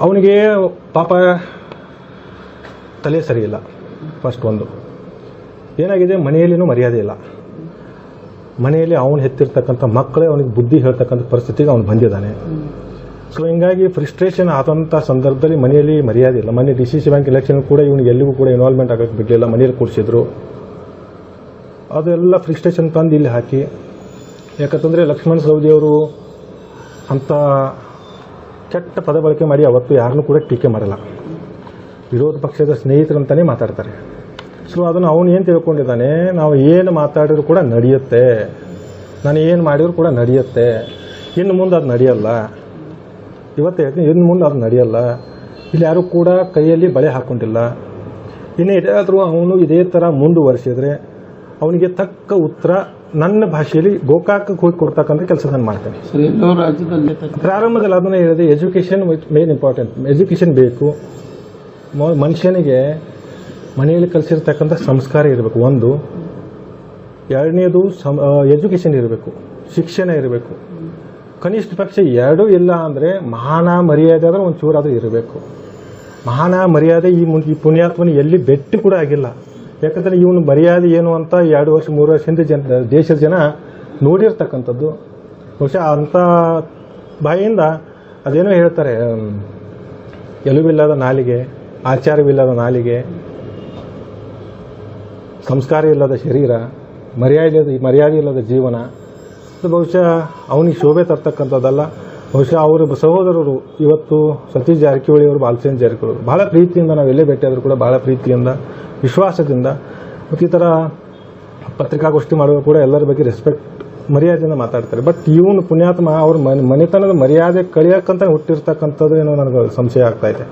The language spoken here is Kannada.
ಅವನಿಗೆ ಪಾಪ ತಲೆ ಸರಿ ಇಲ್ಲ ಫಸ್ಟ್ ಒಂದು. ಏನಾಗಿದೆ? ಮನೆಯಲ್ಲಿನೂ ಮರ್ಯಾದೆ ಇಲ್ಲ. ಮನೆಯಲ್ಲಿ ಅವನು ಹೆತ್ತಿರ್ತಕ್ಕಂಥ ಮಕ್ಕಳೇ ಅವನಿಗೆ ಬುದ್ಧಿ ಹೇಳ್ತಕ್ಕಂಥ ಪರಿಸ್ಥಿತಿಗೆ ಅವನು ಬಂದಿದ್ದಾನೆ. ಸೊ ಹಿಂಗಾಗಿ ಫ್ರಸ್ಟ್ರೇಷನ್ ಆದಂಥ ಸಂದರ್ಭದಲ್ಲಿ ಮನೆಯಲ್ಲಿ ಮರ್ಯಾದೆ ಇಲ್ಲ. ಮನೆ D C C bank election ಕೂಡ ಇವನಿಗೆ ಎಲ್ಲಿಗೂ ಕೂಡ ಇನ್ವಾಲ್ವ್ಮೆಂಟ್ ಆಗಕ್ಕೆ ಬಿಡಲಿಲ್ಲ. ಮನೆಯಲ್ಲಿ ಕೂಡಿಸಿದ್ರು ಅದೆಲ್ಲ ಫ್ರಿಸ್ಟ್ರೇಷನ್ ತಂದು ಇಲ್ಲಿ ಹಾಕಿ. ಯಾಕಂತಂದರೆ ಲಕ್ಷ್ಮಣ ಸೌದಿಯವರು ಅವರು ಅಂಥ ಕೆಟ್ಟ ಪದ ಬಳಕೆ ಮಾಡಿ ಅವತ್ತು ಯಾರನ್ನೂ ಕೂಡ ಟೀಕೆ ಮಾಡಲ್ಲ. ವಿರೋಧ ಪಕ್ಷದ ಸ್ನೇಹಿತರಂತಾನೆ ಮಾತಾಡ್ತಾರೆ. ಸೊ ಅದನ್ನು ಅವನು ಏನು ತಿಳ್ಕೊಂಡಿದ್ದಾನೆ? ನಾವು ಏನು ಮಾತಾಡಿದ್ರು ಕೂಡ ನಡೆಯುತ್ತೆ. ನಾನು ಏನು ಮಾಡಿದ್ರು ಕೂಡ ನಡೆಯುತ್ತೆ. ಇನ್ನು ಮುಂದೆ ಅದು ನಡೆಯಲ್ಲ. ಇವತ್ತು ಹೇಳ್ತೀನಿ, ಇನ್ನು ಮುಂದೆ ಅದು ನಡೆಯಲ್ಲ. ಇಲ್ಲಿ ಯಾರು ಕೂಡ ಕೈಯಲ್ಲಿ ಬಳೆ ಹಾಕೊಂಡಿಲ್ಲ. ಇನ್ನು ಇದಾದರೂ ಅವನು ಇದೇ ಥರ ಮುಂದುವರಿಸಿದರೆ, ಅವನಿಗೆ ತಕ್ಕ ಉತ್ತರ ನನ್ನ ಭಾಷೆಯಲ್ಲಿ ಗೋಕಾಕಕ್ಕೆ ಹೋಗಿ ಕೊಡ್ತಕ್ಕಂಥ ಕೆಲಸ ನಾನು ಮಾಡ್ತೇನೆ. ರಾಜ್ಯದಲ್ಲಿ ಪ್ರಾರಂಭದಲ್ಲಿ ಅದನ್ನ ಹೇಳಿದೆ ಎಜುಕೇಷನ್ ಮೇನ್ ಇಂಪಾರ್ಟೆಂಟ್ ಎಜುಕೇಷನ್ ಬೇಕು. ಮನುಷ್ಯನಿಗೆ ಮನೆಯಲ್ಲಿ ಕಲಿಸಿರ್ತಕ್ಕಂಥ ಸಂಸ್ಕಾರ ಇರಬೇಕು. ಒಂದು. ಎರಡನೇದು ಎಜುಕೇಷನ್ ಇರಬೇಕು. ಶಿಕ್ಷಣ ಇರಬೇಕು. ಕನಿಷ್ಠ ಪಕ್ಷ ಎರಡೂ ಇಲ್ಲ ಅಂದರೆ ಮಹಾನ ಮರ್ಯಾದೆ ಆದರೆ ಒಂದು ಚೂರಾದರೂ ಇರಬೇಕು. ಮಹಾನ ಮರ್ಯಾದೆ ಈ ಮುನ್- ಈ ಪುಣ್ಯಾತ್ಮನ ಎಲ್ಲಿ ಬೆಟ್ಟು ಕೂಡ ಆಗಿಲ್ಲ. ಯಾಕಂದ್ರೆ ಇವನು ಮರ್ಯಾದೆ ಏನು ಅಂತ ಎರಡು ವರ್ಷ, ಮೂರು ವರ್ಷ ಹಿಂದೆ ಜನ, ದೇಶದ ಜನ ನೋಡಿರ್ತಕ್ಕಂಥದ್ದು. ಬಹುಶಃ ಅಂಥ ಬಾಯಿಯಿಂದ ಅದೇನೋ ಹೇಳ್ತಾರೆ ಎಲುವಿಲ್ಲದ ನಾಲಿಗೆ, ಆಚಾರವಿಲ್ಲದ ನಾಲಿಗೆ, ಸಂಸ್ಕಾರ ಇಲ್ಲದ ಶರೀರ, ಮರ್ಯಾದೆ ಮರ್ಯಾದೆ ಇಲ್ಲದ ಜೀವನ. ಅದು ಬಹುಶಃ ಅವನಿಗೆ ಶೋಭೆ ತರ್ತಕ್ಕಂಥದ್ದಲ್ಲ. ಬಹುಶಃ ಅವರ ಸಹೋದರರು, ಇವತ್ತು ಸತೀಶ್ ಜಾರಕಿಹೊಳಿ ಅವರು, ಬಾಲಚಂದ್ರ ಜಾರಕಿಹೊಳಿ ಬಹಳ ಪ್ರೀತಿಯಿಂದ ನಾವು ಎಲ್ಲೇ ಭೇಟಿಯಾದರೂ ಕೂಡ ಬಹಳ ಪ್ರೀತಿಯಿಂದ ವಿಶ್ವಾಸದಿಂದ ಮತ್ತು ಈ ಥರ ಪತ್ರಿಕಾಗೋಷ್ಠಿ ಮಾಡುವಾಗ ಕೂಡ ಎಲ್ಲರ ಬಗ್ಗೆ ರೆಸ್ಪೆಕ್ಟ್ ಮರ್ಯಾದೆಯಿಂದ ಮಾತಾಡ್ತಾರೆ. ಬಟ್ ಇವನು ಪುಣ್ಯಾತ್ಮ, ಅವ್ರ ಮನೆ, ಮನೆತನದ ಮರ್ಯಾದೆ ಕಳಿಯಕ್ಕಂತ ಹುಟ್ಟಿರ್ತಕ್ಕಂಥದ್ದು ಏನೋ ನನಗೆ ಸಂಶಯ ಆಗ್ತಾ ಇದೆ.